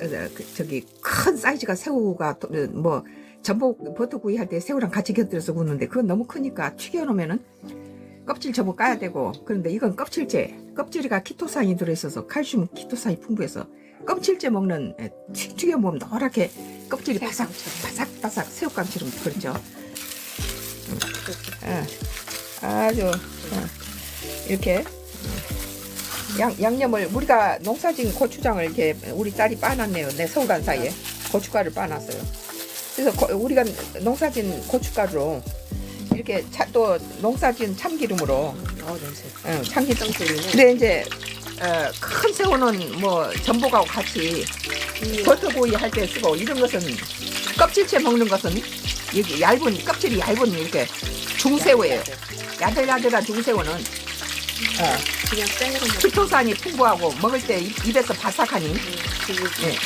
어, 그, 저기 큰 사이즈가 새우가 또, 어, 뭐 전복 버터구이 할 때 새우랑 같이 곁들여서 굽는데 그건 너무 크니까 튀겨놓으면은 껍질 전부 까야 되고 그런데 이건 껍질째 껍질이가 키토산이 들어있어서 칼슘 키토산이 풍부해서 껍질째 먹는 튀겨 먹으면 노랗게 껍질이 바삭 바삭 바삭 새우깡처럼 그렇죠. 음. 예. 아주 어, 이렇게 양, 양념을 우리가 농사진 고추장을 이렇게 우리 딸이 빠놨네요. 내 서울 간 사이에 고춧가루를 빠놨어요. 그래서 고- 우리가 농사진 고춧가루로 이렇게 차, 또 농사진 참기름으로 어 냄새. 어, 참기름. 땅 소리네. 근데 이제 어, 큰 새우는 뭐 전복하고 같이 버터구이 할 때 쓰고 이런 것은 껍질째 먹는 것은 여기 얇은 껍질이 얇은 이렇게 중새우예요. 야들야들한 중새우는 어, 그냥 생으로 먹. 키토산이 풍부하고 먹을 때 입- 입에서 바삭하니 그리고 예,